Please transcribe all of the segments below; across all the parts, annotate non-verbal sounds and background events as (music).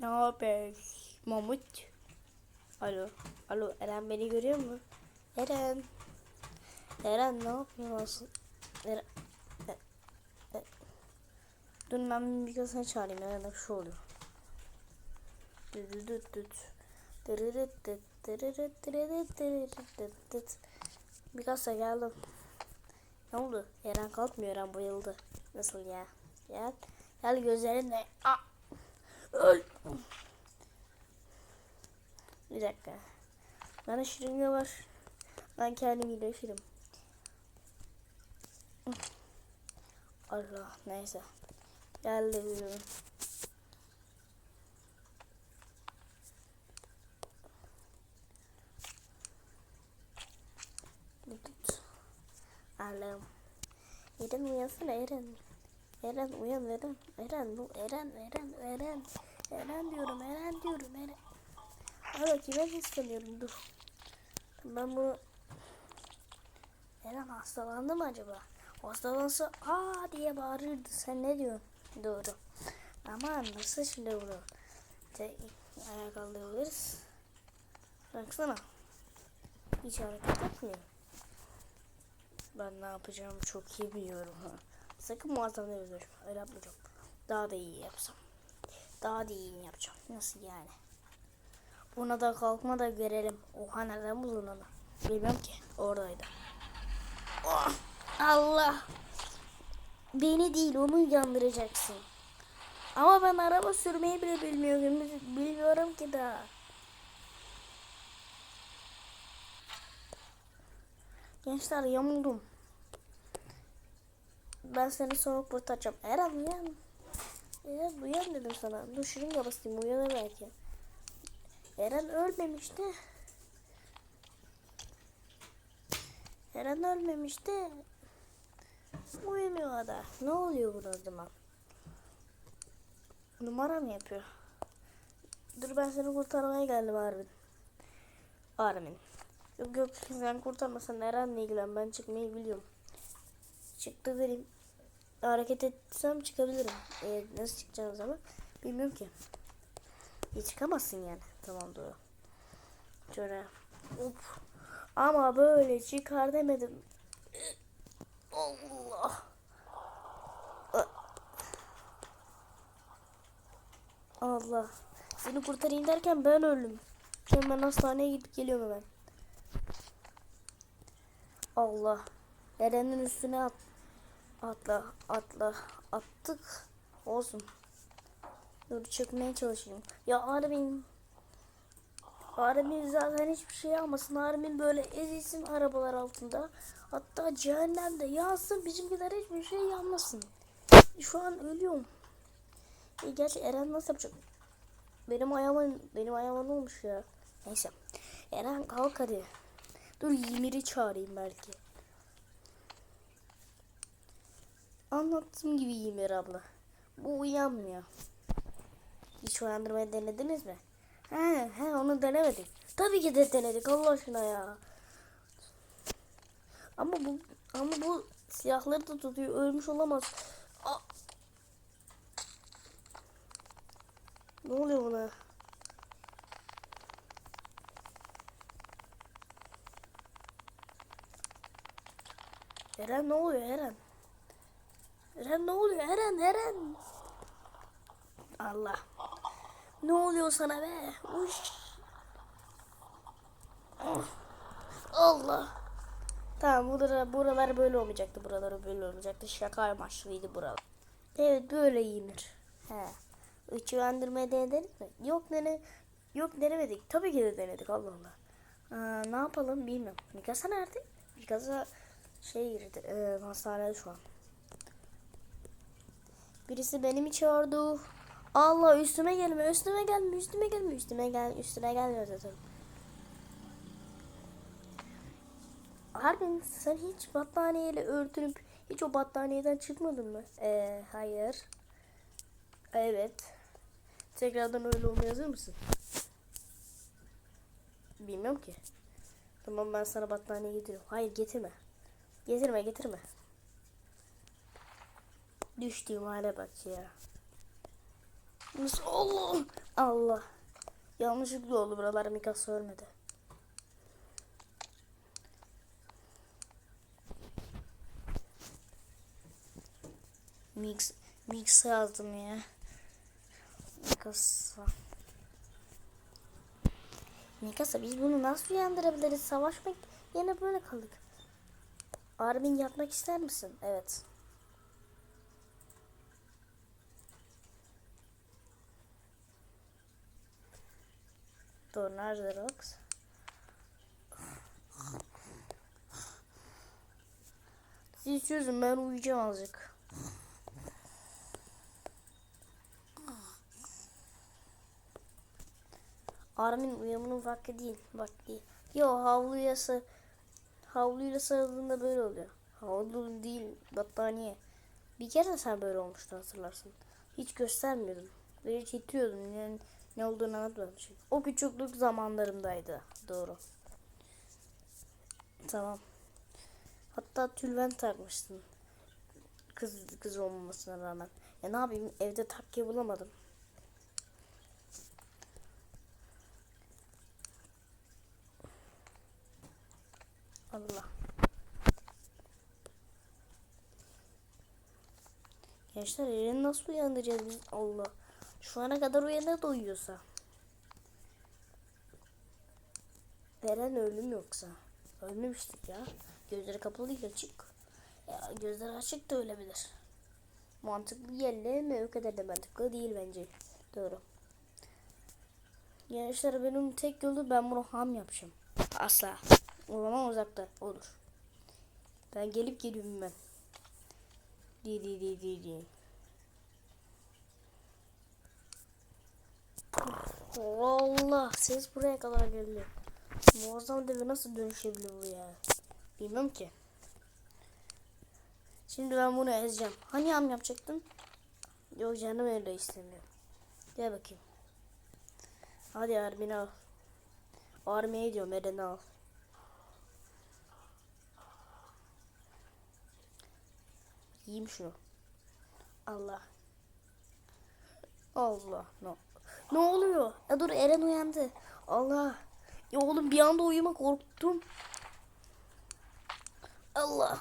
Ne haber? Mamut. Alo. Alo Eren beni görüyor mu? Eren. Eren ne yapıyorsun? Eren. E- e- Dur ben bir kez çağırayım. Bir şey oluyor. Düt düt düt. Dırırıt dıt, dırırıt dırırıt dırırıt dıt dıt. Mikasa geldim. Ne oldu? Eren kalkmıyor. Eren bayıldı. Nasıl ya? Gel. Gel gözlerinle. Aa! Bir dakika. Bana şırınga var. Ben kendim iyileşirim. Allah neyse. Geldi bir ürün. Allah'ım. Eren uyansana. Eren uyan Eren. Eren bu Eren Eren Eren. Eren diyorum Eren diyorum Eren. Hala kime sesleniyorum dur. Ben bu Eren hastalandı mı acaba? Hastalansa aa diye bağırırdı. Sen ne diyorsun? Doğru. Ama nasıl şimdi bunu? Ayağa kaldırabiliriz. Baksana. Hiç hareket etmiyor. Ben ne yapacağımı çok iyi biliyorum. Ha. Sakın muazzam özür. Öyle yapmayacağım. Daha da iyi yapsam. Daha da iyi yapacağım. Nasıl yani? Buna da kalkma da görelim. Oha nereden buldun onu? Bilmem ki. Oradaydı. Oh, Allah. Beni değil onu uyandıracaksın. Ama ben araba sürmeyi bile bilmiyorum. Bilmiyorum ki daha. Gençler yamuldum. Ben seni sonra kurtaracağım. Eren uyan. Eren uyan dedim sana. Dur şırınga basayım uyanır belki. Eren ölmemişti. Eren ölmemişti. Uyumuyor da. Ne oluyor buna o zaman? Numara mı yapıyor? Dur ben seni kurtarmaya geldim Arvin. Arvin. Yok yok sen kurtarmasan Eren'le ilgilen ben çıkmayı biliyorum. Çıktı vereyim. Hareket etsem çıkabilirim. Ee, nasıl çıkacağız ama bilmiyorum ki. İyi çıkamazsın yani. Tamam doğru. Şöyle. Hop. Ama böyle çıkar demedim. Allah. Allah. Seni kurtarayım derken ben öldüm. Şimdi ben hastaneye gidip geliyorum hemen. Allah. Eren'in üstüne at. Atla, atla, attık. Olsun. Dur çökmeye çalışayım. Ya Armin. Armin zaten hiçbir şey almasın. Armin böyle ezilsin arabalar altında. Hatta cehennemde yansın. Bizimkiler hiçbir şey yanmasın. Şu an ölüyorum. E, gerçi Eren nasıl yapacak? Benim ayağıma, benim ayağıma ne olmuş ya? Neyse. Eren kalk hadi. Dur Yimir'i çağırayım belki. Anlattığım gibi Yimir abla. Bu uyanmıyor. Hiç uyandırmayı denediniz mi? He, he onu denemedik. Tabii ki de denedik Allah aşkına ya. Ama bu ama bu siyahları da tutuyor. Ölmüş olamaz. Aa! Ne oluyor buna? Eren ne oluyor Eren? Eren ne oluyor Eren Eren? Allah. Ne oluyor sana be? Uş. Allah. Tamam buralar, buralar böyle olmayacaktı. Buraları böyle olmayacaktı. Şaka amaçlıydı buralar. Evet böyle yenir. He. Işıklandırmayı denediniz mi? Yok dene Yok denemedik. Tabii ki de denedik Allah Allah. Aa, ne yapalım bilmiyorum. Mikasa nerede? Mikasa şey girdi. E, hastanede şu an. Birisi beni mi çağırdı? Allah üstüme gelme, üstüme gelme, üstüme gelme, üstüme gel, üstüne gelmiyor zaten. Harbin sen hiç battaniyeyle örtünüp hiç o battaniyeden çıkmadın mı? Ee, hayır. Evet. Tekrardan öyle olmaya hazır mısın? Bilmiyorum ki. Tamam ben sana battaniye getiriyorum. Hayır getirme. Getirme getirme. Düştüğüm hale bak ya. Allah Allah. Yanlışlıkla oldu buralar Mikas ölmedi. Mix Mix yazdım ya. Mikasa. Mikasa biz bunu nasıl uyandırabiliriz? Savaşmak yine böyle kaldık. Armin yapmak ister misin? Evet. Dur nerede Rox? Siz çözün ben uyuyacağım azıcık. Armin uyanmanın vakti değil. Vakti. Yo havluya sa havluyla sarıldığında böyle oluyor. Havlu değil battaniye. Bir kere sen böyle olmuştu hatırlarsın. Hiç göstermiyordum. Ve hiç itiyordum. Yani ne olduğunu anlatmamışım. O küçüklük zamanlarımdaydı. Doğru. Tamam. Hatta tülven takmıştın. Kız kız olmamasına rağmen. Ya ne yapayım evde takya bulamadım. Allah. Gençler Eren'i nasıl uyandıracağız biz? Allah. Şu ana kadar uyanır da uyuyorsa. Eren ölüm yoksa. Ölmemiştik ya. Gözleri kapalı değil açık. Ya gözleri açık da ölebilir. Mantıklı yerle mi? O kadar da mantıklı değil bence. Doğru. Gençler benim tek yolu ben bunu ham yapacağım. Asla. O zaman uzakta olur. Ben gelip geliyorum ben. Di di di di di. Allah ses buraya kadar geldi. Muazzam devi nasıl dönüşebilir bu ya? Bilmem ki. Şimdi ben bunu ezeceğim. Hani ham yapacaktın? Yok canım öyle istemiyor. Gel bakayım. Hadi Armin'i al. Armiye diyorum Eren'i al. Yiyeyim şunu. Allah. Allah. No. Ne oluyor? Ya dur Eren uyandı. Allah. Ya oğlum bir anda uyuma korktum. Allah.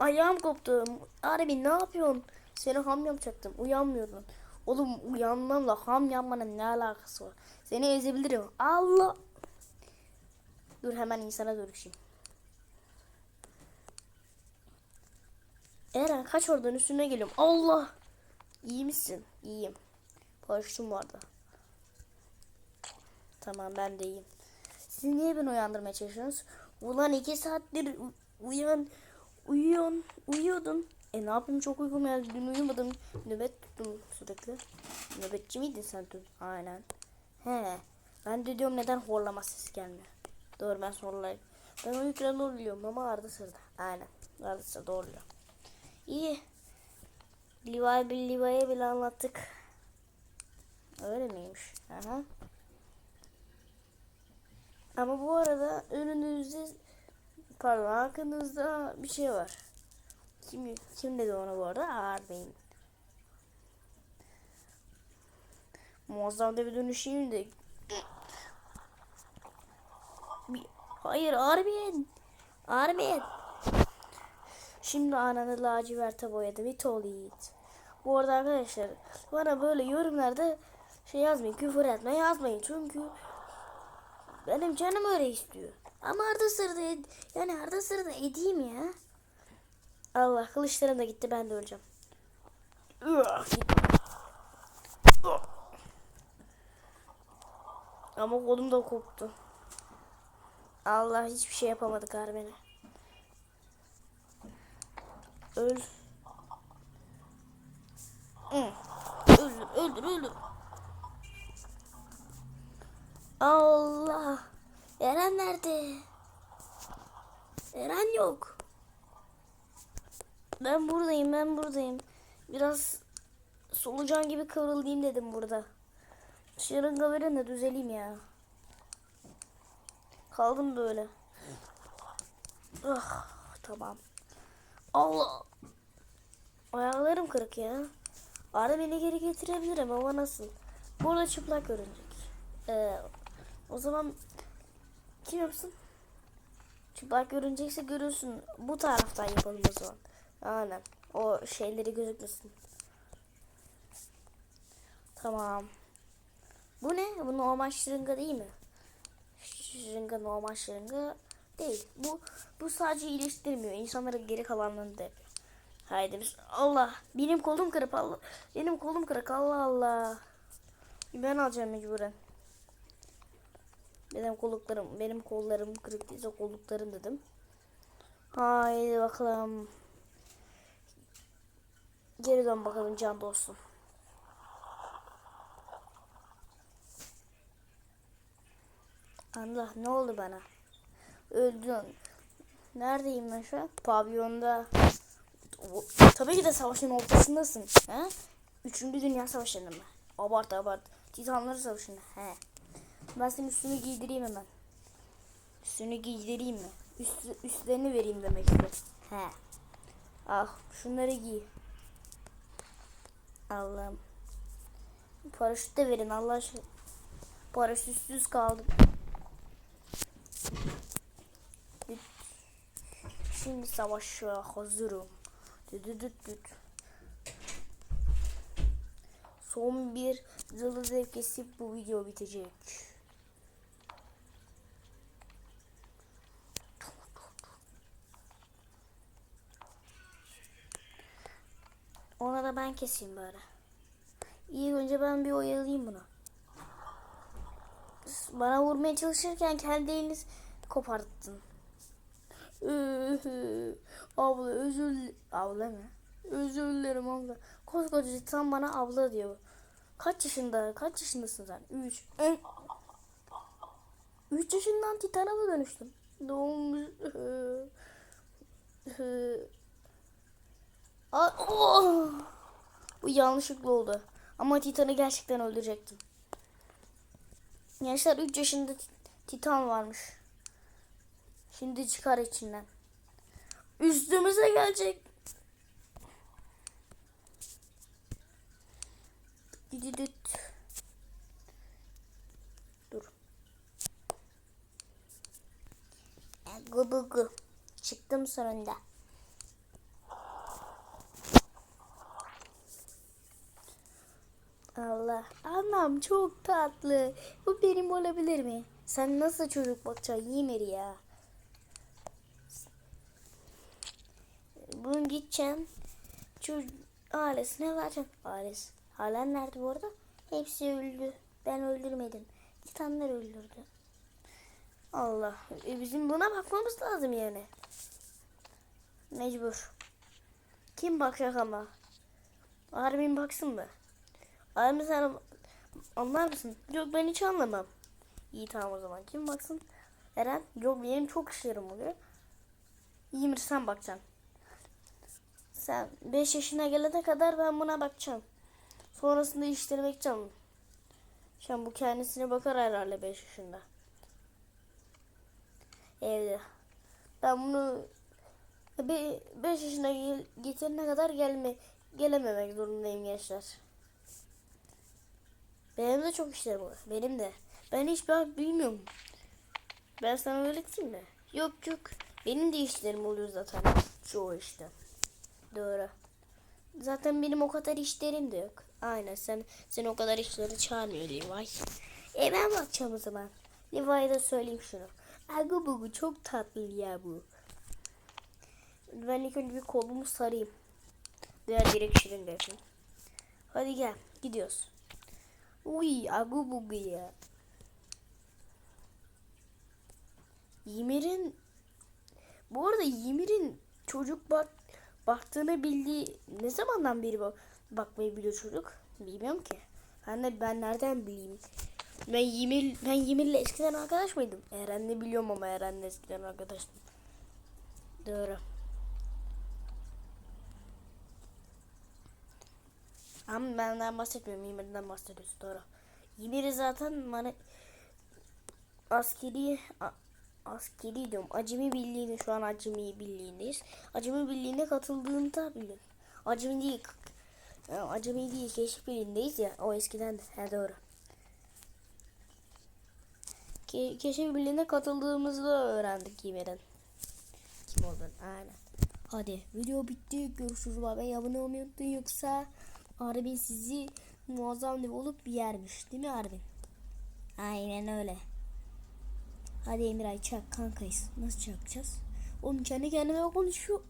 Ayağım koptu. Arabi ne yapıyorsun? Seni ham yapacaktım. Uyanmıyordun. Oğlum uyanmamla ham yapmanın ne alakası var? Seni ezebilirim. Allah. Dur hemen insana dönüşeyim. Eren kaç oradan üstüne geliyorum. Allah. İyi misin? İyiyim. Paraşütüm vardı. Tamam ben de iyiyim. Siz niye beni uyandırmaya çalışıyorsunuz? Ulan iki saattir uyan, uyuyon, uyuyordum. E ne yapayım çok uykum geldi. Dün uyumadım. Nöbet tuttum sürekli. Nöbetçi miydin sen dün? Aynen. He. Ben de diyorum neden horlama sesi gelmiyor. Doğru ben horlayayım. Ben uyurken horluyorum ama arada sırada. Aynen. Arada sırada horluyor. İyi. Levi bir Levi'ye bile anlattık. Öyle miymiş? Aha. Ama bu arada önünüzde pardon arkanızda bir şey var. Kim, kim dedi ona bu arada? Armin. Muazzam da bir dönüşeyim de. Bir- Hayır Armin. Armin. Şimdi ananı laciverte boyadım. It ol yiğit. Bu arada arkadaşlar bana böyle yorumlarda şey yazmayın. Küfür etme yazmayın. Çünkü benim canım öyle istiyor. Ama arada sırada yani arada sırada edeyim ya. Allah kılıçlarım da gitti ben de öleceğim. Ama kolum da koptu. Allah hiçbir şey yapamadık Armen'e. Öl. Hı. Öldür, öldür, öldür. Allah. Eren nerede? Eren yok. Ben buradayım, ben buradayım. Biraz solucan gibi kıvrılayım dedim burada. Şırınga verin de düzeleyim ya. Kaldım böyle. Ah, tamam. Allah. Ayaklarım kırık ya. Ara beni geri getirebilirim ama nasıl? Burada çıplak görünecek. Ee, o zaman kim yapsın? Çıplak görünecekse görürsün. Bu taraftan yapalım o zaman. Aynen. O şeyleri gözükmesin. Tamam. Bu ne? Bu normal şırınga değil mi? Şırınga normal şırınga değil. Bu bu sadece iyileştirmiyor. İnsanların geri kalanlarını da. Haydi biz Allah benim kolum kırık Allah. Benim kolum kırık Allah Allah. Ben alacağım mecburen. Benim kolluklarım, benim kollarım kırık değilse kolluklarım dedim. Haydi bakalım. Geri dön bakalım can dostum. Allah ne oldu bana? Öldün. Neredeyim ben şu an? Pavyonda. Tabii ki de savaşın ortasındasın. He? Üçüncü Dünya Savaşı'nda mı? Abart abart. Titanları Savaşı'nda. He. Ben senin üstünü giydireyim hemen. Üstünü giydireyim mi? Üst, üstlerini vereyim demek istiyorum. He. Ah şunları giy. Allah'ım. Paraşüt de verin Allah aşkına. Paraşütsüz kaldım. Şimdi savaşa hazırım. Düdüdüdüt. Son bir zılı zevk kesip bu video bitecek. Ona da ben keseyim böyle. İyi önce ben bir oyalayayım bunu. Bana vurmaya çalışırken kendi eliniz koparttın. (laughs) abla özür Abla mı? Özür dilerim abla. Koskoca tam bana abla diyor. Kaç yaşında? Kaç yaşındasın sen? 3. 3 yaşından Titan'a mı dönüştün? Doğmuş. (laughs) Oh! Bu yanlışlıkla oldu. Ama Titan'ı gerçekten öldürecektim. Gençler 3 yaşında Tit- Titan varmış. Şimdi çıkar içinden. Üstümüze gelecek. Dididit. Dur. Gu gu gu. Çıktım sonunda. Allah. Çok tatlı. Bu benim olabilir mi? Sen nasıl çocuk bakacaksın Yemer ya? Bugün gideceksin. Çocuk ailesine vereceksin. Ailesi. Halen nerede bu arada? Hepsi öldü. Ben öldürmedim. Titanlar öldürdü. Allah. E bizim buna bakmamız lazım yani. Mecbur. Kim bakacak ama? Harbin baksın mı? Abi sen anlar mısın? Yok ben hiç anlamam. İyi tamam o zaman. Kim baksın? Eren? Yok benim çok işlerim oluyor. Yimir sen bakacaksın. Sen 5 yaşına gelene kadar ben buna bakacağım. Sonrasında işleri bakacağım. An bu kendisine bakar herhalde 5 yaşında. Evde. Ben bunu 5 yaşına getirene kadar gelme gelememek zorundayım gençler. Benim de çok işlerim var. Benim de. Ben hiç ben bilmiyorum. Ben sana öğreteyim mi? Yok yok. Benim de işlerim oluyor zaten. Çoğu işte. Doğru. Zaten benim o kadar işlerim de yok. Aynen sen sen o kadar işleri çağırmıyor Levi. E ben bakacağım o zaman. Levi'ye de söyleyeyim şunu. Agu bugu çok tatlı ya bu. Ben ilk önce bir kolumu sarayım. Diğer direkt şirin. Hadi gel gidiyoruz. Uy agu bugu ya. Yimir'in bu arada Yimir'in çocuk bak baktığını bildiği ne zamandan beri bak bakmayı biliyor çocuk? Bilmiyorum ki. Ben de ben nereden bileyim? Ben Yimir ben Yimir'le eskiden arkadaş mıydım? Eren'le biliyorum ama Eren'le eskiden arkadaştım. Doğru. Ama benden bahsetmiyorum. Yimir'den bahsediyoruz. Doğru. Yimir'i zaten bana askeri askeri diyorum. Acemi birliğinde şu an acemi birliğindeyiz. Acemi birliğine katıldığında bilin. Acemi değil. k- ya Acemi değil keşif birliğindeyiz ya. O eskiden de. He doğru. Ke keşif birliğine katıldığımızda öğrendik Yimer'in. Kim olduğunu aynen. Hadi video bitti. Görüşürüz. Bay abone olmayı unutmayın yoksa Arbin sizi muazzam dev olup bir yermiş. Değil mi Arbin? Aynen öyle. Hadi Emiray çak kankayız. Nasıl çakacağız? Oğlum kendi kendime konuşuyor.